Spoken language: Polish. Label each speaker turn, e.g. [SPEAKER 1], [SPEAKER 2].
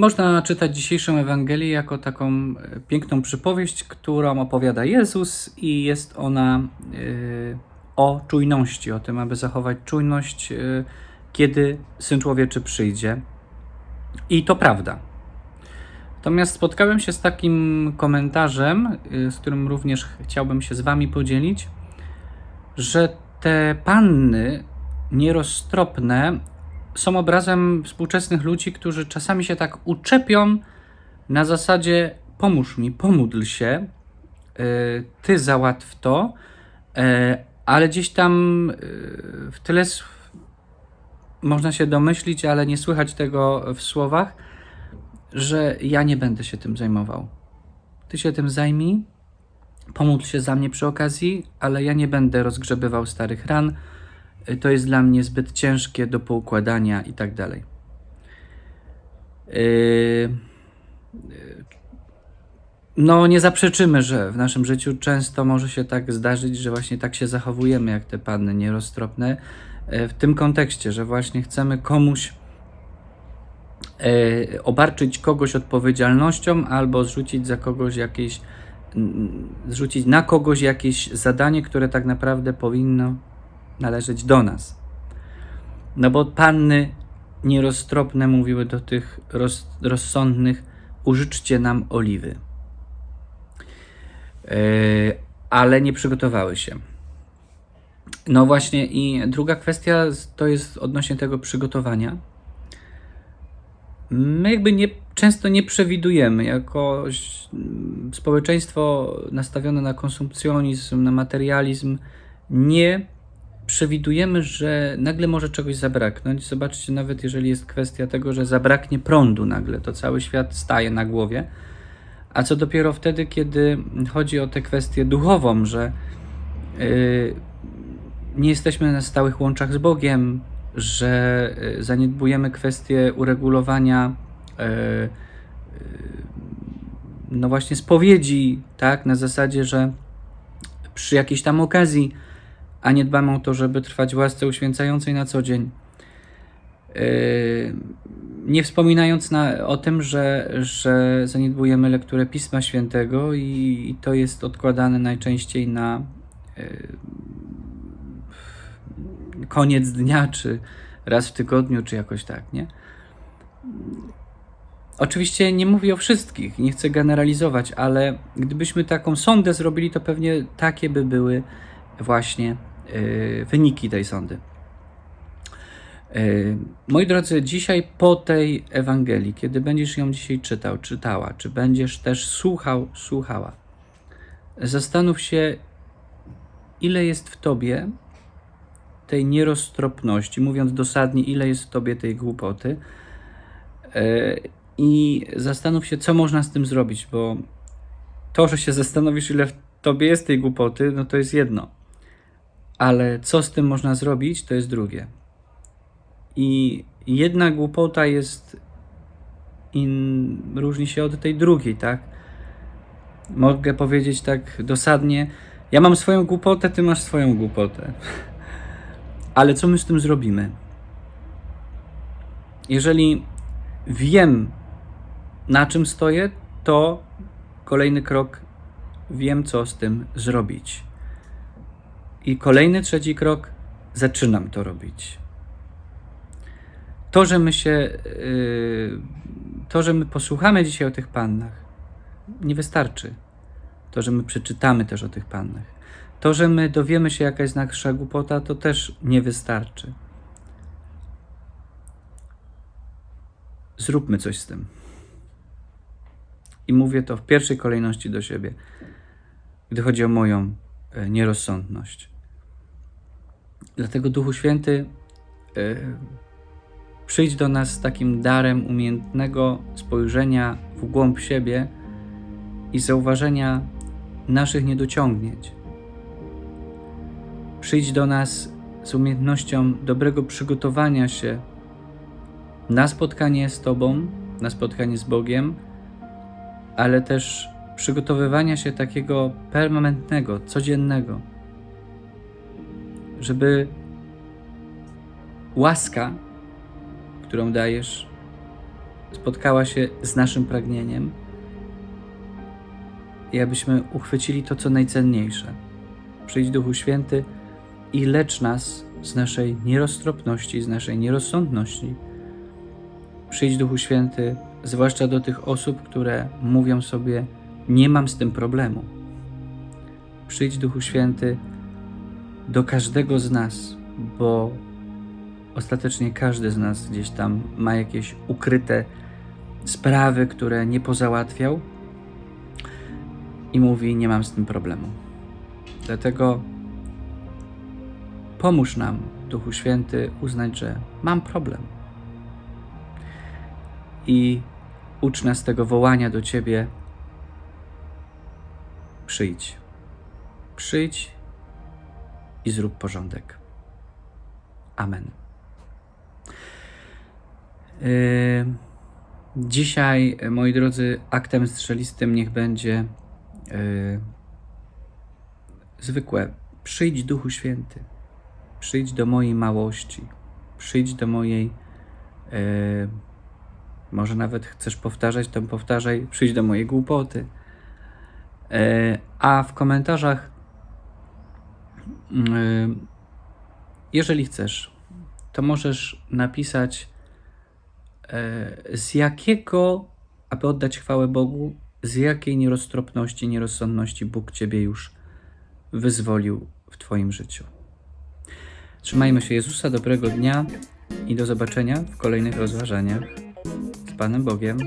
[SPEAKER 1] Można czytać dzisiejszą Ewangelię jako taką e, piękną przypowieść, którą opowiada Jezus, i jest ona e, o czujności, o tym, aby zachować czujność, e, kiedy syn człowieczy przyjdzie. I to prawda. Natomiast spotkałem się z takim komentarzem, z którym również chciałbym się z Wami podzielić, że te panny nieroztropne są obrazem współczesnych ludzi, którzy czasami się tak uczepią na zasadzie pomóż mi, pomódl się, y, ty załatw to, y, ale gdzieś tam y, w tyle można się domyślić, ale nie słychać tego w słowach, że ja nie będę się tym zajmował. Ty się tym zajmij, pomódl się za mnie przy okazji, ale ja nie będę rozgrzebywał starych ran. Y, To jest dla mnie zbyt ciężkie do poukładania i tak dalej. Yy, yy, No, nie zaprzeczymy, że w naszym życiu często może się tak zdarzyć, że właśnie tak się zachowujemy, jak te panny nieroztropne, w tym kontekście, że właśnie chcemy komuś obarczyć kogoś odpowiedzialnością albo zrzucić za kogoś jakieś, mm, zrzucić na kogoś jakieś zadanie, które tak naprawdę powinno należeć do nas. No bo panny nieroztropne mówiły do tych roz, rozsądnych, użyczcie nam oliwy. E, ale nie przygotowały się. No właśnie i druga kwestia to jest odnośnie tego przygotowania my jakby nie, często nie przewidujemy, jako społeczeństwo nastawione na konsumpcjonizm, na materializm, nie przewidujemy, że nagle może czegoś zabraknąć. Zobaczcie, nawet jeżeli jest kwestia tego, że zabraknie prądu nagle, to cały świat staje na głowie. A co dopiero wtedy, kiedy chodzi o tę kwestię duchową, że yy, nie jesteśmy na stałych łączach z Bogiem, że y, zaniedbujemy kwestię uregulowania y, y, no właśnie spowiedzi, tak, na zasadzie, że przy jakiejś tam okazji, a nie dbamy o to, żeby trwać w łasce uświęcającej na co dzień. Y, Nie wspominając na, o tym, że, że zaniedbujemy lekturę Pisma Świętego i, i to jest odkładane najczęściej na y, koniec dnia, czy raz w tygodniu, czy jakoś tak, nie? Oczywiście nie mówię o wszystkich, nie chcę generalizować, ale gdybyśmy taką sondę zrobili, to pewnie takie by były właśnie yy, wyniki tej sondy. Yy, moi drodzy, dzisiaj po tej Ewangelii, kiedy będziesz ją dzisiaj czytał, czytała, czy będziesz też słuchał, słuchała, zastanów się, ile jest w tobie tej nieroztropności, mówiąc dosadnie, ile jest w tobie tej głupoty. E, I zastanów się, co można z tym zrobić, bo to, że się zastanowisz, ile w tobie jest tej głupoty, no to jest jedno. Ale co z tym można zrobić, to jest drugie. I jedna głupota jest in, różni się od tej drugiej, tak? Mogę powiedzieć tak dosadnie, ja mam swoją głupotę, ty masz swoją głupotę. Ale co my z tym zrobimy? Jeżeli wiem, na czym stoję, to kolejny krok wiem, co z tym zrobić. I kolejny trzeci krok zaczynam to robić. To, że my się, yy, to, że my posłuchamy dzisiaj o tych pannach, nie wystarczy. To, że my przeczytamy też o tych pannach. To, że my dowiemy się, jaka jest nasza głupota, to też nie wystarczy. Zróbmy coś z tym. I mówię to w pierwszej kolejności do siebie, gdy chodzi o moją nierozsądność. Dlatego Duchu Święty, e, przyjdź do nas z takim darem umiejętnego spojrzenia w głąb siebie i zauważenia naszych niedociągnięć. Przyjdź do nas z umiejętnością dobrego przygotowania się na spotkanie z Tobą, na spotkanie z Bogiem, ale też przygotowywania się takiego permanentnego, codziennego, żeby łaska, którą dajesz, spotkała się z naszym pragnieniem i abyśmy uchwycili to, co najcenniejsze. Przyjdź Duchu Święty i lecz nas z naszej nieroztropności, z naszej nierozsądności. Przyjdź Duchu Święty, zwłaszcza do tych osób, które mówią sobie: Nie mam z tym problemu. Przyjdź Duchu Święty do każdego z nas, bo ostatecznie każdy z nas gdzieś tam ma jakieś ukryte sprawy, które nie pozałatwiał i mówi: Nie mam z tym problemu. Dlatego pomóż nam, Duchu Święty, uznać, że mam problem. I ucz nas tego wołania do Ciebie: Przyjdź. Przyjdź i zrób porządek. Amen. Yy, Dzisiaj, moi drodzy, aktem strzelistym niech będzie yy, zwykłe. Przyjdź Duchu Święty. Przyjdź do mojej małości. Przyjdź do mojej. Yy, może nawet chcesz powtarzać, to powtarzaj. Przyjdź do mojej głupoty. Yy, a w komentarzach, yy, jeżeli chcesz, to możesz napisać, e, z jakiego, aby oddać chwałę Bogu, z jakiej nieroztropności, nierozsądności Bóg Ciebie już wyzwolił w Twoim życiu. Trzymajmy się Jezusa, dobrego dnia i do zobaczenia w kolejnych rozważaniach z Panem Bogiem.